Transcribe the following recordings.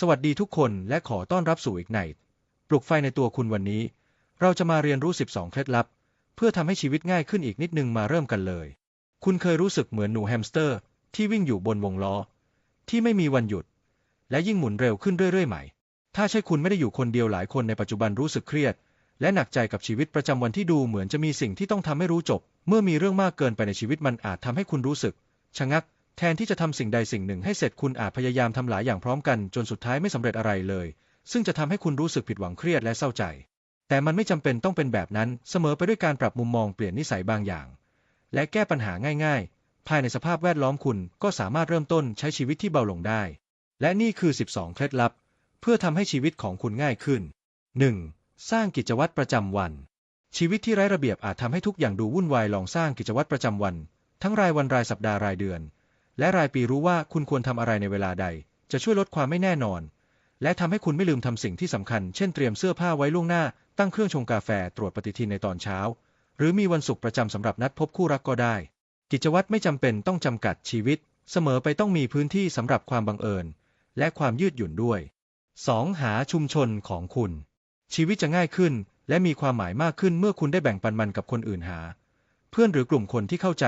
สวัสดีทุกคนและขอต้อนรับสู่อีกไนท์ปลุกไฟในตัวคุณวันนี้ เราจะมาเรียนรู้ 12 เคล็ดลับ เพื่อทำให้ชีวิตง่ายขึ้นอีกนิดนึงมาเริ่มกันเลย คุณเคยรู้สึกเหมือนหนูแฮมสเตอร์ ที่วิ่งอยู่บนวงล้อ ที่ไม่มีวันหยุด และยิ่งหมุนเร็วขึ้นเรื่อยๆ ใหม่ ถ้าใช่คุณไม่ได้อยู่คนเดียวหลายคนในปัจจุบันรู้สึกเครียด และหนักใจกับชีวิตประจำวันที่ดูเหมือนจะมีสิ่งที่ต้องทำให้รู้จบ เมื่อมีเรื่องมากเกินไปในชีวิตมันอาจทำให้คุณรู้สึก ชะงัก แทนที่จะทำสิ่งใดสิ่งหนึ่งให้เสร็จคุณอาจพยายามทำหลายอย่างพร้อมกันจนสุดท้ายไม่สำเร็จอะไรเลย ซึ่งจะทำให้คุณรู้สึกผิดหวังเครียดและเศร้าใจ แต่มันไม่จำเป็นต้องเป็นแบบนั้นเสมอไปด้วยการปรับมุมมองเปลี่ยนนิสัยบางอย่าง และแก้ปัญหาง่าย ๆ ภายในสภาพแวดล้อมคุณก็สามารถเริ่มต้นใช้ชีวิตที่เบาลงได้ และนี่คือ 12 เคล็ดลับ เพื่อทำให้ชีวิตของคุณง่ายขึ้น 1. สร้างกิจวัตรประจำวัน ชีวิตที่ไร้ระเบียบอาจทำให้ทุกอย่างดูวุ่นวายลองสร้างกิจวัตรประจำวัน ทั้งรายวันรายสัปดาห์รายเดือน และรายปีรู้ว่าคุณควรทำอะไรในเวลาใด จะช่วยลดความไม่แน่นอน และทำให้คุณไม่ลืมทำสิ่งที่สำคัญ เช่นเตรียมเสื้อผ้าไว้ล่วงหน้า ตั้งเครื่องชงกาแฟตรวจปฏิทินในตอนเช้า หรือมีวันศุกร์ประจำสำหรับนัดพบคู่รักก็ได้ กิจวัตรไม่จำเป็นต้องจำกัดชีวิต เสมอไปต้องมีพื้นที่สำหรับความบังเอิญ และความยืดหยุ่นด้วย 2. หาชุมชนของคุณ ชีวิตจะง่ายขึ้น และมีความหมายมากขึ้นเมื่อคุณได้แบ่งปันมันกับคนอื่นหา เพื่อนหรือกลุ่มคนที่เข้าใจ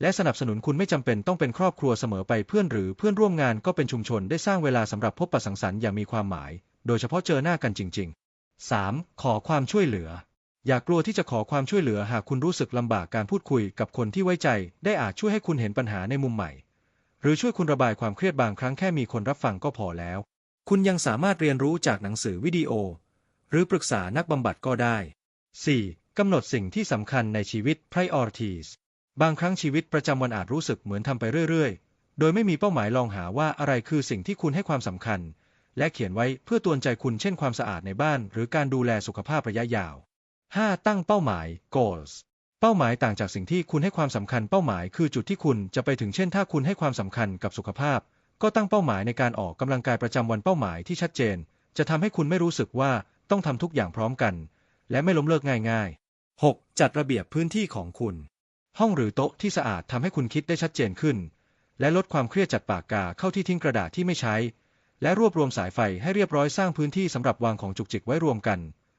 และสนับสนุนคุณไม่จำเป็นต้องเป็นครอบครัวเสมอไปเพื่อนหรือเพื่อนร่วมงานก็เป็นชุมชนได้สร้างเวลาสำหรับพบปะสังสรรค์อย่างมีความหมาย โดยเฉพาะเจอหน้ากันจริง ๆ 3. ขอความช่วยเหลือ อย่ากลัวที่จะขอความช่วยเหลือหากคุณรู้สึกลำบากการพูดคุยกับคนที่ไว้ใจ ได้อาจช่วยให้คุณเห็นปัญหาในมุมใหม่ หรือช่วยคุณระบายความเครียดบางครั้งแค่มีคนรับฟังก็พอแล้ว คุณยังสามารถเรียนรู้จากหนังสือวิดีโอ หรือปรึกษานักบำบัดก็ได้ 4. กำหนดสิ่งที่สำคัญในชีวิต priorities บางครั้งชีวิตประจำวันอาจรู้สึกเหมือนทำไปเรื่อยๆ โดยไม่มีเป้าหมายลองหาว่าอะไรคือสิ่งที่คุณให้ความสำคัญ และเขียนไว้เพื่อตือนใจคุณเช่นความสะอาดในบ้าน หรือการดูแลสุขภาพระยะยาว 5. ตั้งเป้าหมาย goals เป้าหมายต่างจากสิ่งที่คุณให้ความสำคัญเป้าหมายคือจุดที่คุณจะไปถึงเช่น ถ้าคุณให้ความสำคัญกับสุขภาพ ก็ตั้งเป้าหมายในการออกกำลังกายประจำวันเป้าหมายที่ชัดเจน จะทำให้คุณไม่รู้สึกว่าต้องทำทุกอย่างพร้อมกัน และไม่ล้มเลิกง่ายๆ 6. จัดระเบียบพื้นที่ของคุณ ห้องหรือโต๊ะที่สะอาดทำให้คุณคิดได้ชัดเจนขึ้น และลดความเครียดจัดปากกาเข้าที่ทิ้งกระดาษที่ไม่ใช้ และรวบรวมสายไฟให้เรียบร้อยสร้างพื้นที่สำหรับวางของจุกจิกไว้รวมกัน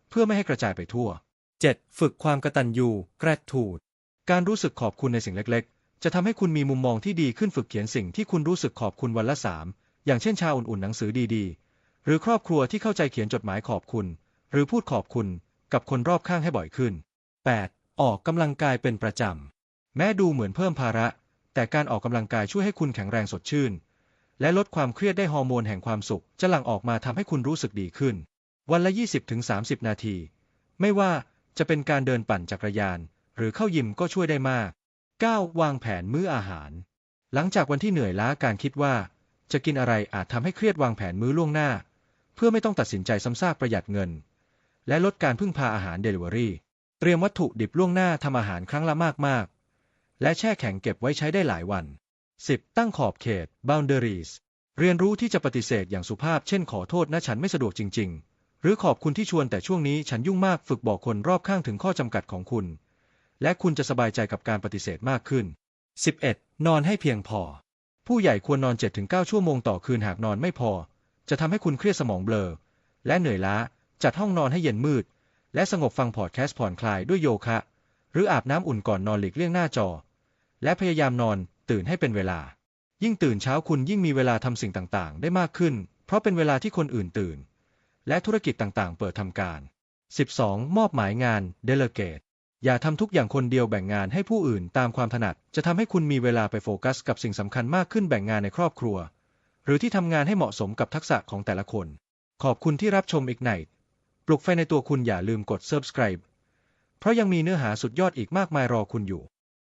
เพื่อไม่ให้กระจายไปทั่ว 7. ฝึกความกตัญญู gratitude การรู้สึกขอบคุณในสิ่งเล็กๆ จะทำให้คุณมีมุมมองที่ดีขึ้นฝึกเขียนสิ่งที่คุณรู้สึกขอบคุณวันละสามอย่างเช่นชาอุ่นๆหนังสือดีๆ หรือครอบครัวที่เข้าใจเขียนจดหมายขอบคุณ หรือพูดขอบคุณกับคนรอบข้างให้บ่อยขึ้น 8. ออกกำลังกายเป็นประจำ แม้ดูเหมือนเพิ่มภาระ แต่การออกกำลังกายช่วยให้คุณแข็งแรงสดชื่น และลดความเครียดได้ฮอร์โมนแห่งความสุข จะหลั่งออกมาทำให้คุณรู้สึกดีขึ้น วันละ 20-30 นาที ไม่ว่าจะเป็นการเดินปั่นจักรยาน หรือเข้ายิมก็ช่วยได้มาก 9. วางแผนมื้ออาหาร หลังจากวันที่เหนื่อยล้าการคิดว่า จะกินอะไรอาจทำให้เครียดวางแผนมื้อล่วงหน้า เพื่อไม่ต้องตัดสินใจซ้ำซากประหยัดเงิน และลดการพึ่งพาอาหารเดลิเวอรี่เตรียมวัตถุดิบล่วงหน้าทำอาหารครั้งละมากๆ และแช่แข็งเก็บไว้ใช้ได้หลายวัน 10. ตั้งขอบเขต boundaries เรียนรู้ที่จะปฏิเสธอย่างสุภาพ เช่นขอโทษนะฉันไม่สะดวกจริง ๆ หรือขอบคุณที่ชวนแต่ช่วงนี้ฉันยุ่งมากฝึกบอกคนรอบข้างถึงข้อจำกัดของคุณ และคุณจะสบายใจกับการปฏิเสธมากขึ้น 11. นอนให้เพียงพอ ผู้ใหญ่ควรนอน 7-9 ชั่วโมงต่อคืนหากนอนไม่พอ จะทำให้คุณเครียดสมองเบลอ และเหนื่อยล้า จัดห้องนอนให้เย็นมืด และสงบฟังพอดแคสต์ผ่อนคลายด้วยโยคะ หรืออาบน้ำอุ่นก่อนนอนหลีกเลี่ยงหน้าจอ และพยายามนอนตื่นให้เป็นเวลา ยิ่งตื่นเช้าคุณยิ่งมีเวลาทำสิ่งต่างๆ ได้มากขึ้น เพราะเป็นเวลาที่คนอื่นตื่น และธุรกิจต่างๆ เปิดทำการ 12. มอบหมายงาน delegate อย่าทำทุกอย่างคนเดียวแบ่งงานให้ผู้อื่นตามความถนัด จะทำให้คุณมีเวลาไปโฟกัสกับสิ่งสำคัญมากขึ้นแบ่งงานในครอบครัว หรือที่ทำงานให้เหมาะสมกับทักษะของแต่ละคน ขอบคุณที่รับชมอีกไนปลุกไฟในตัวคุณอย่าลืมกด subscribe เพราะยังมีเนื้อหาสุดยอดอีกมากมายรอคุณอยู่